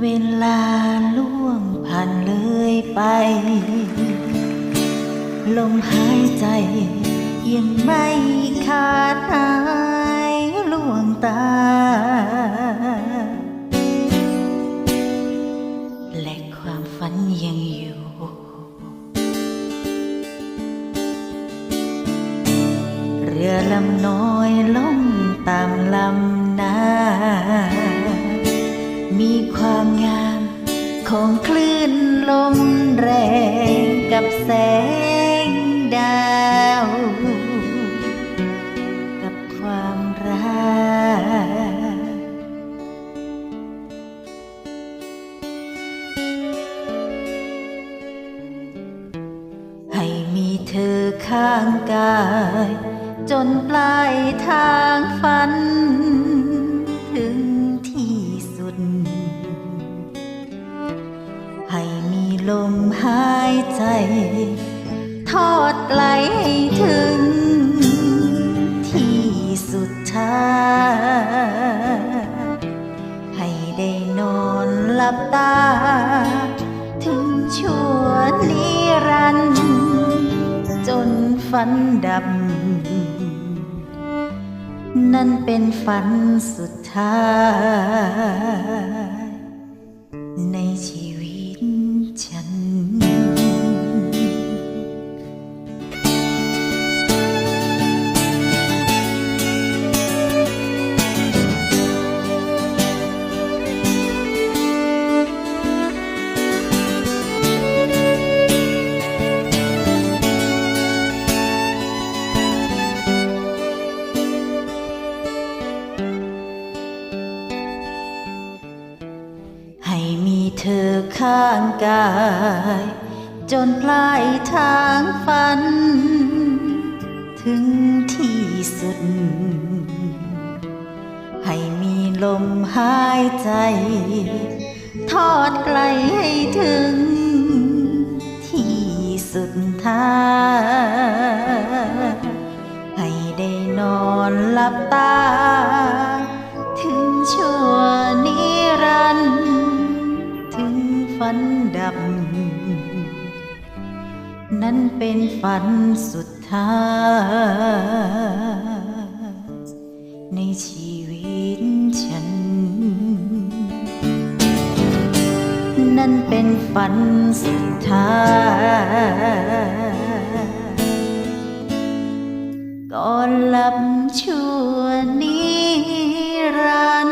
เวลาล่วงผ่านเลยไป ลมหายใจยังไม่ขาดหายล่วงตา และความฝันยังอยู่ เรือลำน้อยล่องตามลำน้ำ แสงดาว กับความรักให้มีเธอข้างกาย จนปลายทางฝันถึง ลมหายใจ ทอดไกลให้ถึง ที่สุดท้ายให้ได้นอนหลับตา ถึงชั่วนิรันดร์จนฝันดับนั่นเป็นฝันสุดท้าย ในชีวิต มีเธอข้างกาย จนปลายทางฝัน ถึงที่สุด ให้มีลมหายใจ ทอดไกลให้ถึง ที่สุดท้ายให้ได้นอนหลับตา นั้นเป็นฝันสุดท้าย ในชีวิตฉัน นั่นเป็นฝันสุดท้าย ก่อนหลับชั่วนี้รา